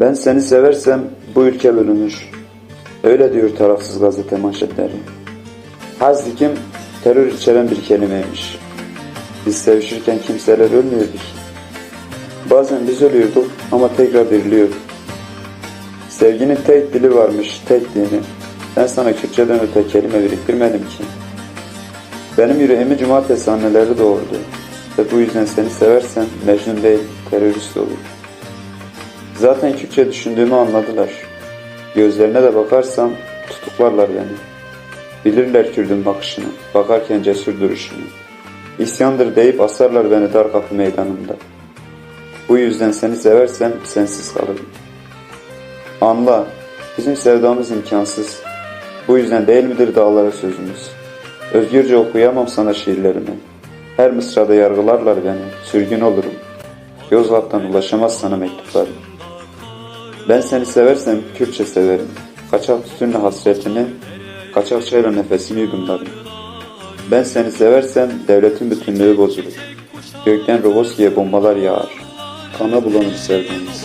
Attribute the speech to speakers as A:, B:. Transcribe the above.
A: Ben seni seversem bu ülke bölünür. Öyle diyor tarafsız gazete manşetleri. Hazdikim terör içeren bir kelimeymiş. Biz sevişirken kimseler ölmüyordu ki. Bazen biz ölüyorduk ama tekrar diriliyorduk. Sevginin tek dili varmış, tek dini. Ben sana Kürtçeden öte kelime biriktirmedim ki. Benim yüreğimi cumartesi anneleri doğurdu. Ve bu yüzden seni seversen Mecnun değil, terörist olur. Zaten Kürtçe düşündüğümü anladılar. Gözlerine de bakarsam tutuklarlar beni. Bilirler Kürdün bakışını, bakarken cesur duruşunu. İsyandır deyip asarlar beni dar kapı meydanında. Bu yüzden seni seversem sensiz kalırım. Anla, bizim sevdamız imkansız. Bu yüzden değil midir dağlara sözümüz? Özgürce okuyamam sana şiirlerimi. Her mısrada yargılarlar beni, sürgün olurum. Yozgat'tan ulaşamaz sana mektuplarım. Ben seni seversem Kürtçe severim. Kaçak tütünle hasretini, kaçak çayla nefesimi yudumlarım. Ben seni seversem devletin bütünlüğü bozulur. Gökten Roboski'ye bombalar yağar. Kana bulanır sevdamız.